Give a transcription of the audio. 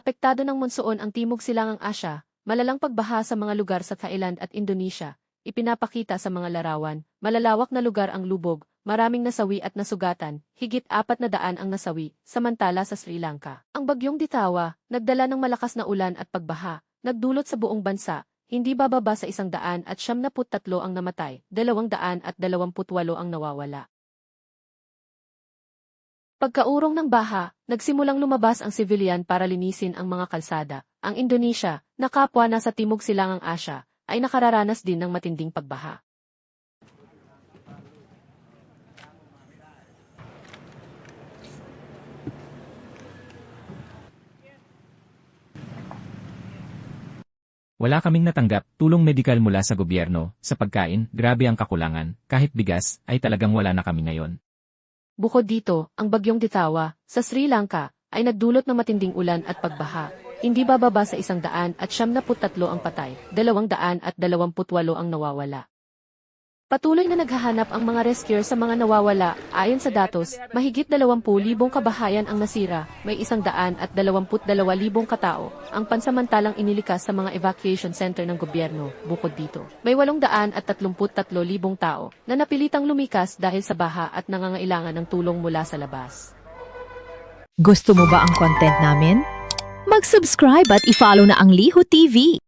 Apektado ng monsoon ang Timog Silangang Asya, malalang pagbaha sa mga lugar sa Thailand at Indonesia, ipinapakita sa mga larawan, malalawak na lugar ang lubog, maraming nasawi at nasugatan, higit apat na daan ang nasawi, samantala sa Sri Lanka. Ang bagyong Ditawa, nagdala ng malakas na ulan at pagbaha, nagdulot sa buong bansa, hindi bababa sa isang daan at siyam na tatlo ang namatay, dalawang daan at dalawamputwalo ang nawawala. Pagkaurong ng baha, nagsimulang lumabas ang civilian para linisin ang mga kalsada. Ang Indonesia, na kapwa nasa timog silangang Asya, ay nakararanas din ng matinding pagbaha. Wala kaming natanggap tulong medikal mula sa gobyerno, sa pagkain, grabe ang kakulangan, kahit bigas, ay talagang wala na kami ngayon. Bukod dito, ang bagyong Ditawa, sa Sri Lanka, ay nagdulot ng matinding ulan at pagbaha. Hindi bababa sa isang daan at siyam na tatlo ang patay, dalawang daan at dalawamputwalo ang nawawala. Patuloy na naghahanap ang mga rescuer sa mga nawawala. Ayon sa datos, mahigit 20,000 kabahayan ang nasira, may isang daan at 22,000 katao, ang pansamantalang inilikas sa mga evacuation center ng gobyerno. Bukod dito, may 833,000 tao na napilitang lumikas dahil sa baha at nangangailangan ng tulong mula sa labas. Gusto mo ba ang content namin? Mag-subscribe at i-follow na ang Liho TV.